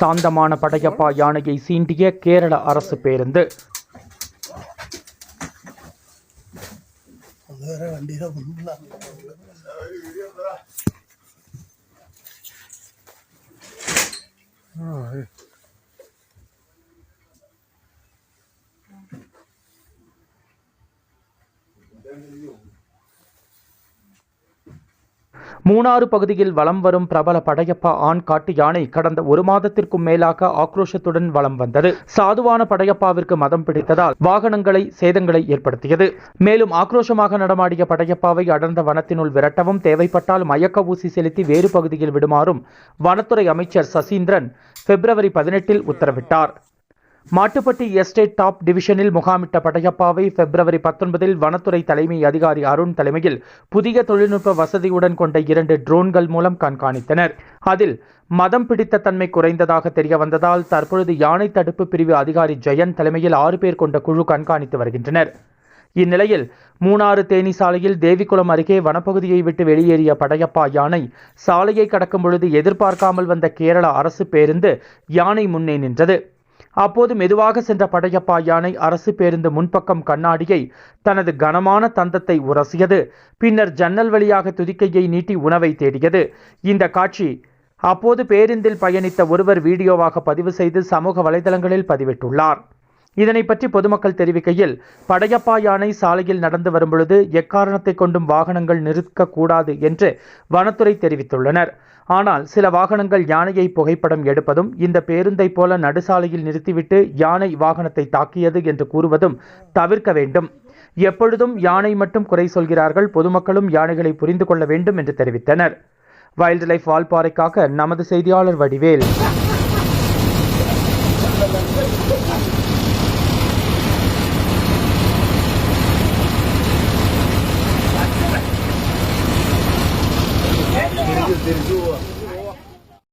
சாந்தமான படையப்பா யானையை சீண்டிய கேரள அரசு பேருந்து. വേറെ மூணாறு பகுதியில் வலம் வரும் பிரபல படையப்பா ஆண் காட்டு யானை கடந்த ஒரு மாதத்திற்கும் மேலாக ஆக்ரோஷத்துடன் வலம் வந்தது. சாதுவான படையப்பாவிற்கு மதம் பிடித்ததால் வாகனங்களை சேதங்களை ஏற்படுத்தியது. மேலும் ஆக்ரோஷமாக நடமாடிய படையப்பாவை அடர்ந்த வனத்தினுள் விரட்டவும் தேவைப்பட்டால் மயக்க ஊசி செலுத்தி வேறு பகுதியில் விடுமாறும் வனத்துறை அமைச்சர் சசீந்திரன் பிப்ரவரி பதினெட்டில் உத்தரவிட்டார். மாட்டுப்பட்டி எஸ்டேட் டாப் டிவிஷனில் முகாமிட்ட படையப்பாவை பிப்ரவரி பத்தொன்பதில் வனத்துறை தலைமை அதிகாரி அருண் தலைமையில் புதிய தொழில்நுட்ப வசதியுடன் கொண்ட இரண்டு ட்ரோன்கள் மூலம் கண்காணித்தனர். அதில் மதம் பிடித்த தன்மை குறைந்ததாக தெரிய வந்ததால் தற்பொழுது யானை தடுப்பு பிரிவு அதிகாரி ஜெயன் தலைமையில் ஆறு பேர் கொண்ட குழு கண்காணித்து வருகின்றனர். இந்நிலையில் மூணாறு தேனி சாலையில் தேவிக்குளம் அருகே வனப்பகுதியை விட்டு வெளியேறிய படையப்பா யானை சாலையை கடக்கும் பொழுது எதிர்பார்க்காமல் வந்த கேரள அரசு பேருந்து யானை முன்னே நின்றது. அப்போது மெதுவாக சென்ற படையப்பா யானை அரசு பேருந்து முன்பக்கம் கண்ணாடியை தனது கனமான தந்தத்தை உரசியது. பின்னர் ஜன்னல் வழியாக துதிக்கையை நீட்டி உணவை தேடியது. இந்த காட்சி அப்போது பேருந்தில் பயணித்த ஒருவர் வீடியோவாக பதிவு செய்து சமூக வலைதளங்களில் பதிவிட்டுள்ளார். இதனை பற்றி பொதுமக்கள் தெரிவிக்கையில் படையப்பா யானை சாலையில் நடந்து வரும்பொழுது எக்காரணத்தை கொண்டும் வாகனங்கள் நிறுத்தக்கூடாது என்று வனத்துறை தெரிவித்துள்ளனர். ஆனால் சில வாகனங்கள் யானையை புகைப்படம் எடுப்பதும் இந்த பேருந்தை போல நடுசாலையில் நிறுத்திவிட்டு யானை வாகனத்தை தாக்கியது என்று கூறுவதும் தவிர்க்க வேண்டும். எப்பொழுதும் யானை மட்டும் குறை சொல்கிறார்கள் பொதுமக்களும் யானைகளை புரிந்து கொள்ள வேண்டும் என்று தெரிவித்தனர். வைல்ட் லைஃப் வால்பாறைக்காக நமது செய்தியாளர் வடிவேல். 稳住